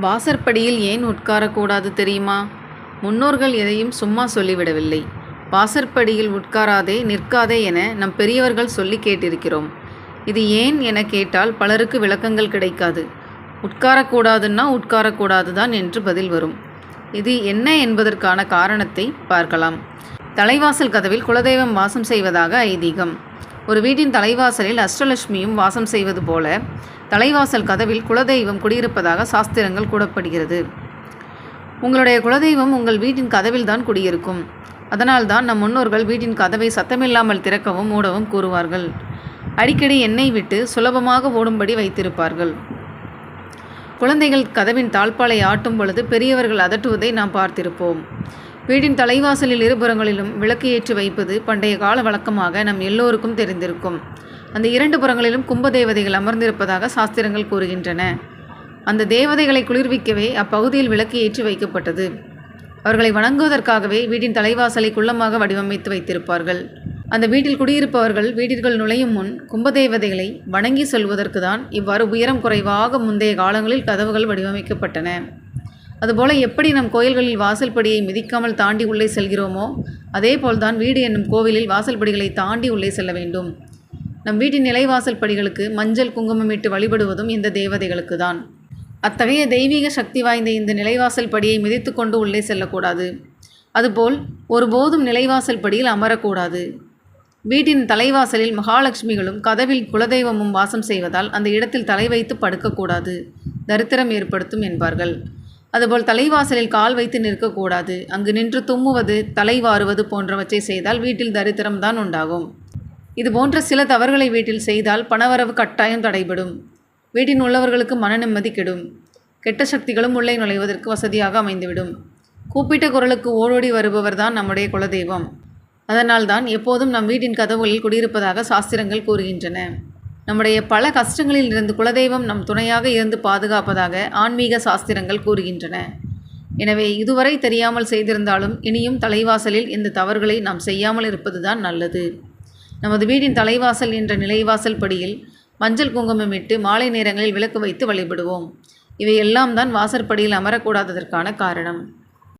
வாசற்படியில் ஏன் உட்காரக்கூடாது தெரியுமா? முன்னோர்கள் எதையும் சும்மா சொல்லிவிடவில்லை. வாசற்படியில் உட்காராதே நிற்காதே என நம் பெரியவர்கள் சொல்லி கேட்டிருக்கிறோம். இது ஏன் என கேட்டால் பலருக்கு விளக்கங்கள் கிடைக்காது. உட்காரக்கூடாதுன்னா உட்காரக்கூடாது தான் என்று பதில் வரும். இது என்ன என்பதற்கான காரணத்தை பார்க்கலாம். தலைவாசல் கதவில் குலதெய்வம் வாசம் செய்வதாக ஐதீகம். ஒரு வீட்டின் தலைவாசலில் அஷ்டலட்சுமியும் வாசம் செய்வது போல தலைவாசல் கதவில் குலதெய்வம் குடியிருப்பதாக சாஸ்திரங்கள் கூறப்படுகிறது. உங்களுடைய குலதெய்வம் உங்கள் வீட்டின் கதவில் தான் குடியிருக்கும். அதனால்தான் நம் முன்னோர்கள் வீட்டின் கதவை சத்தமில்லாமல் திறக்கவும் மூடவும் கூறுவார்கள். அடிக்கடி எண்ணெய் விட்டு சுலபமாக ஓடும்படி வைத்திருப்பார்கள். குழந்தைகள் கதவின் தாழ்பாலை ஆட்டும் பொழுது பெரியவர்கள் அதட்டுவதை நாம் பார்த்திருப்போம். வீட்டின் தலைவாசலில் இருபுறங்களிலும் விளக்கு ஏற்றி வைப்பது பண்டைய கால வழக்கமாக நம் எல்லோருக்கும் தெரிந்திருக்கும். அந்த இரண்டு புறங்களிலும் கும்ப தேவதைகள் அமர்ந்திருப்பதாக சாஸ்திரங்கள் கூறுகின்றன. அந்த தேவதைகளை குளிர்விக்கவே அப்பகுதியில் விளக்கு ஏற்றி வைக்கப்பட்டது. அவர்களை வணங்குவதற்காகவே வீட்டின் தலைவாசலை குள்ளமாக வடிவமைத்து வைத்திருப்பார்கள். அந்த வீட்டில் குடியிருப்பவர்கள் வீட்டிற்குள் நுழையும் முன் கும்பதேவதைகளை வணங்கி செல்வதற்கு தான் இவ்வாறு உயரம் குறைவாக முந்தைய காலங்களில் கதவுகள் வடிவமைக்கப்பட்டன. அதுபோல் எப்படி நம் கோயில்களில் வாசல்படியை மிதிக்காமல் தாண்டி உள்ளே செல்கிறோமோ அதே போல்தான் வீடு என்னும் கோவிலில் வாசல்படிகளை தாண்டி உள்ளே செல்ல வேண்டும். நம் வீட்டின் நிலைவாசல் படிகளுக்கு மஞ்சள் குங்குமமிட்டு வழிபடுவதும் இந்த தேவதைகளுக்கு தான். அத்தகைய தெய்வீக சக்தி வாய்ந்த இந்த நிலைவாசல் படியை மிதித்து கொண்டு உள்ளே செல்லக்கூடாது. அதுபோல் ஒருபோதும் நிலைவாசல் படியில் அமரக்கூடாது. வீட்டின் தலைவாசலில் மகாலட்சுமிகளும் கதவில் குலதெய்வமும் வாசம் செய்வதால் அந்த இடத்தில் தலை வைத்து படுக்கக்கூடாது. தரித்திரம் ஏற்படுத்தும் என்பார்கள். அதுபோல் தலைவாசலில் கால் வைத்து நிற்கக்கூடாது. அங்கு நின்று தும்முவது தலை வாருவது போன்றவற்றை செய்தால் வீட்டில் தரித்திரம் தான் உண்டாகும். இது போன்ற சில தவறுகளை வீட்டில் செய்தால் பணவரவு கட்டாயம் தடைபடும். வீட்டின் உள்ளவர்களுக்கு மன நிம்மதி கெடும். கெட்ட சக்திகளும் உள்ளே நுழைவதற்கு வசதியாக அமைந்துவிடும். கூப்பிட்ட குரலுக்கு ஓடோடி வருபவர் தான் நம்முடைய குலதெய்வம். அதனால்தான் எப்போதும் நம் வீட்டின் கதவுகளில் குடியிருப்பதாக சாஸ்திரங்கள் கூறுகின்றன. நம்முடைய பல கஷ்டங்களில் இருந்து குலதெய்வம் நம் துணையாக இருந்து பாதுகாப்பதாக ஆன்மீக சாஸ்திரங்கள் கூறுகின்றன. எனவே இதுவரை தெரியாமல் செய்திருந்தாலும் இனியும் தலைவாசலில் இந்த தவறுகளை நாம் செய்யாமல் இருப்பதுதான் நல்லது. நமது வீட்டின் தலைவாசல் என்ற நிலைவாசல் படியில் மஞ்சள் குங்குமம் இட்டு மாலை நேரங்களில் விளக்கு வைத்து வழிபடுவோம். இவை எல்லாம் தான் வாசற்படியில் அமரக்கூடாததற்கான காரணம்.